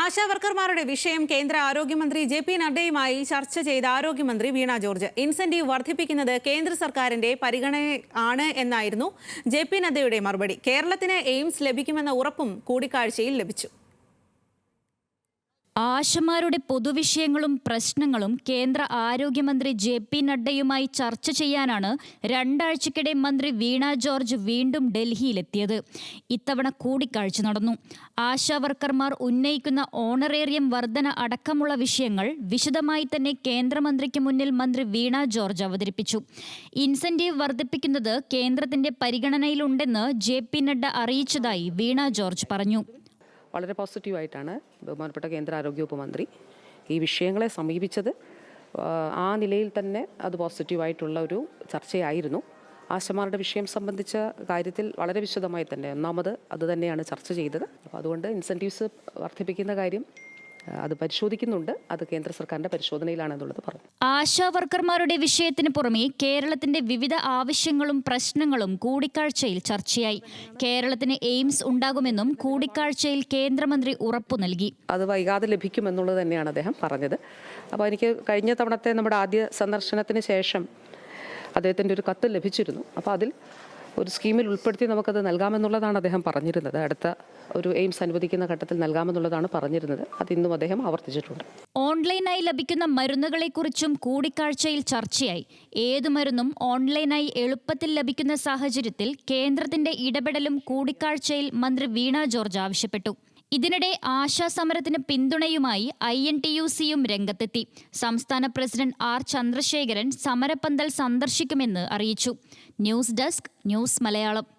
ആശാ വർക്കർമാരുടെ വിഷയം കേന്ദ്ര ആരോഗ്യമന്ത്രി ജെ പി നഡ്ഡയുമായി ചർച്ച ചെയ്ത ആരോഗ്യമന്ത്രി വീണ ജോർജ്. ഇൻസെന്റീവ് വർദ്ധിപ്പിക്കുന്നത് കേന്ദ്ര സർക്കാരിന്റെ പരിഗണന ആണ് എന്നായിരുന്നു ജെ പി നഡ്ഡയുടെ മറുപടി. കേരളത്തിന് എയിംസ് ലഭിക്കുമെന്ന ഉറപ്പും കൂടിക്കാഴ്ചയിൽ ലഭിച്ചു. ആശമാരുടെ പൊതുവിഷയങ്ങളും പ്രശ്നങ്ങളും കേന്ദ്ര ആരോഗ്യമന്ത്രി ജെ പി നഡ്ഡയുമായി ചർച്ച ചെയ്യാനാണ് രണ്ടാഴ്ചക്കിടെ മന്ത്രി വീണ ജോർജ് വീണ്ടും ഡൽഹിയിലെത്തിയത്. ഇത്തവണ കൂടിക്കാഴ്ച നടന്നു. ആശാവർക്കർമാർ ഉന്നയിക്കുന്ന ഓണറേറിയം വർധന അടക്കമുള്ള വിഷയങ്ങൾ വിശദമായി തന്നെ കേന്ദ്രമന്ത്രിക്ക് മുന്നിൽ മന്ത്രി വീണ ജോർജ് അവതരിപ്പിച്ചു. ഇൻസെന്റീവ് വർദ്ധിപ്പിക്കുന്നത് കേന്ദ്രത്തിന്റെ പരിഗണനയിലുണ്ടെന്ന് ജെ പി നഡ്ഡ അറിയിച്ചതായി വീണ ജോർജ് പറഞ്ഞു. വളരെ പോസിറ്റീവായിട്ടാണ് ബഹുമാനപ്പെട്ട കേന്ദ്ര ആരോഗ്യവകുപ്പ് മന്ത്രി ഈ വിഷയങ്ങളെ സമീപിച്ചത്. ആ, നിലയിൽ തന്നെ അത് പോസിറ്റീവായിട്ടുള്ള ഒരു ചർച്ചയായിരുന്നു. ആശമാരുടെ വിഷയം സംബന്ധിച്ച കാര്യത്തിൽ വളരെ വിശദമായി തന്നെ ഒന്നാമത് അത് തന്നെയാണ് ചർച്ച ചെയ്തത്. അപ്പോൾ അതുകൊണ്ട് ഇൻസെന്റീവ്സ് വർദ്ധിപ്പിക്കുന്ന കാര്യം അത് പരിശോധിക്കുന്നുണ്ട്. അത് കേന്ദ്ര സർക്കാരിന്റെ പരിശോധനയിലാണെന്നുള്ളത് പറഞ്ഞു. ആശാ വർക്കർമാരുടെ വിഷയത്തിന് പുറമെ കേരളത്തിന്റെ വിവിധ ആവശ്യങ്ങളും പ്രശ്നങ്ങളും കൂടിക്കാഴ്ചയിൽ ചർച്ചയായി. കേരളത്തിന് എയിംസ് ഉണ്ടാകുമെന്നും കൂടിക്കാഴ്ചയിൽ കേന്ദ്രമന്ത്രി ഉറപ്പു നൽകി. അത് വൈകാതെ ലഭിക്കുമെന്നുള്ളത് തന്നെയാണ് അദ്ദേഹം പറഞ്ഞത്. അപ്പോൾ എനിക്ക് കഴിഞ്ഞ തവണത്തെ നമ്മുടെ ആദ്യ സന്ദർശനത്തിന് ശേഷം അദ്ദേഹത്തിന്റെ ഒരു കത്ത് ലഭിച്ചിരുന്നു. അപ്പോൾ അതിൽ ഒരു സ്കീമിൽ ഉൾപ്പെടുത്തി നമുക്കത് നൽകാമെന്നുള്ളതാണ് അദ്ദേഹം പറഞ്ഞിരുന്നത്. അടുത്ത ഒരു എയിംസ് അനുവദിക്കുന്ന ഘട്ടത്തിൽ നൽകാമെന്നുള്ളതാണ് പറഞ്ഞിരുന്നത്. അത് ഇന്നും അദ്ദേഹം ആവർത്തിച്ചിട്ടുണ്ട്. ഓൺലൈനായി ലഭിക്കുന്ന മരുന്നുകളെക്കുറിച്ചും കൂടിക്കാഴ്ചയിൽ ചർച്ചയായി. ഏതു മരുന്നും ഓൺലൈനായി എളുപ്പത്തിൽ ലഭിക്കുന്ന സാഹചര്യത്തിൽ കേന്ദ്രത്തിന്റെ ഇടപെടലും കൂടിക്കാഴ്ചയിൽ മന്ത്രി വീണ ജോർജ് ആവശ്യപ്പെട്ടു. ഇതിനിടെ ആശാസമരത്തിന് പിന്തുണയുമായി ഐ എൻ ടി യു സിയും രംഗത്തെത്തി. സംസ്ഥാന പ്രസിഡന്റ് ആർ ചന്ദ്രശേഖരൻ സമരപ്പന്തൽ സന്ദർശിക്കുമെന്ന് അറിയിച്ചു. News desk news Malayalam.